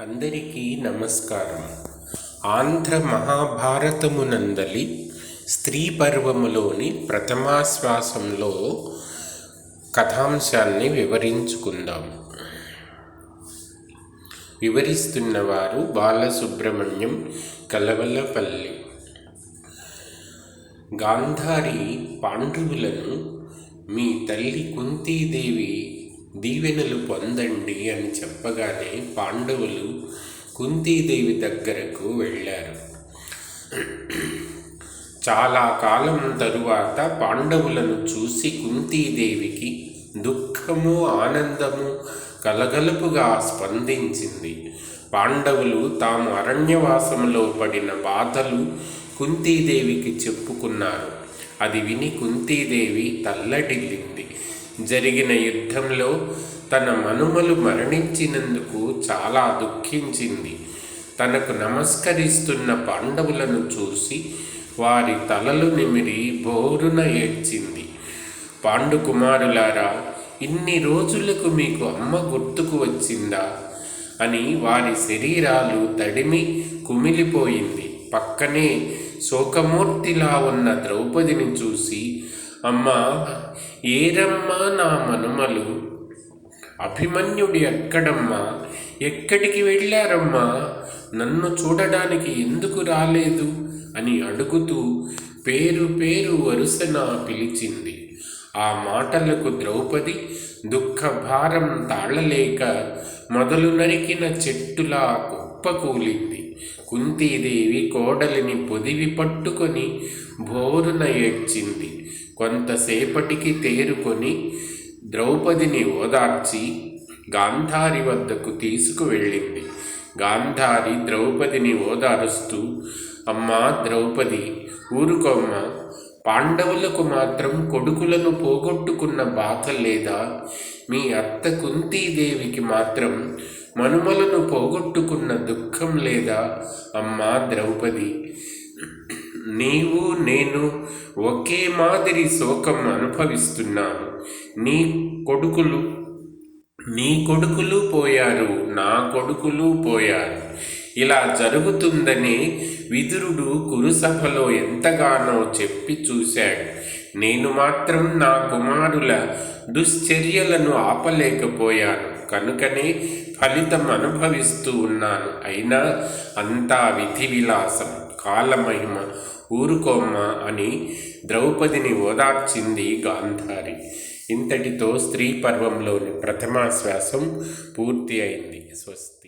అందరికీ నమస్కారం. ఆంధ్ర మహాభారతమునందలి స్త్రీ పర్వములోని ప్రథమాశ్వాసంలో కథాంశాన్ని వివరించుకుందాం. వివరిస్తున్నవారు బాలసుబ్రహ్మణ్యం కలవలపల్లి. గాంధారి పాండవులను మీ తల్లి కుంతీదేవి దీవెనలు పొందండి అని చెప్పగానే పాండవులు కుంతీదేవి దగ్గరకు వెళ్ళారు. చాలా కాలం తరువాత పాండవులను చూసి కుంతీదేవికి దుఃఖము ఆనందము కలగలుపుగా స్పందించింది. పాండవులు తాము అరణ్యవాసంలో పడిన బాధలు కుంతీదేవికి చెప్పుకున్నారు. అది విని కుంతీదేవి తల్లడిల్లింది. జరిగిన యుద్ధంలో తన మనుమలు మరణించినందుకు చాలా దుఃఖించింది. తనకు నమస్కరిస్తున్న పాండవులను చూసి వారి తలలు నిమిరి బోరున ఏడ్చింది. పాండుకుమారులారా ఇన్ని రోజులకు మీకు అమ్మ గుర్తుకు వచ్చిందా అని వారి శరీరాలు తడిమి కుమిలిపోయింది. పక్కనే శోకమూర్తిలా ఉన్న ద్రౌపదిని చూసి అమ్మా ఏరమ్మా నా మనుమలు? అభిమన్యుడు ఎక్కడమ్మా? ఎక్కడికి వెళ్ళారమ్మా? నన్ను చూడడానికి ఎందుకు రాలేదు? అని అడుగుతూ పేరు పేరు వరుసన పిలిచింది. ఆ మాటలకు ద్రౌపది దుఃఖభారం తాళలేక మొదలు నరికిన చెట్టులా కుప్పకూలింది. కుంతీదేవి కోడలిని పొదివి పట్టుకొని భోరున ఏడ్చింది. కొంతసేపటికి తేరుకొని ద్రౌపదిని ఓదార్చి గాంధారి వద్దకు తీసుకువెళ్ళింది. గాంధారి ద్రౌపదిని ఓదారుస్తూ అమ్మా ద్రౌపది ఊరుకోమ్మ. పాండవులకు మాత్రం కొడుకులను పోగొట్టుకున్న బాధ లేదా? మీ అత్త కుంతీదేవికి మాత్రం మనుమలను పోగొట్టుకున్న దుఃఖం లేదా? అమ్మా ద్రౌపది నీవు నేను ఒకే మాదిరి శోకం అనుభవిస్తున్నాము. నీ కొడుకులు నీ కొడుకులు పోయారు నా కొడుకులు పోయారు. ఇలా జరుగుతుందని విదురుడు కురుసభలో ఎంతగానో చెప్పి చూశాడు. నేను మాత్రం నా కుమారుల దుశ్చర్యలను ఆపలేకపోయాను. కనుకనే ఫలితం అనుభవిస్తూ ఉన్నాను. అయినా అంతా విధి విలాసం కాల మహిమ ఊరుకోమ్మ అని ద్రౌపదిని ఓదార్చింది గాంధారి. ఇంతటితో స్త్రీ పర్వంలోని ప్రథమాశ్వాసం పూర్తి అయింది. స్వస్తి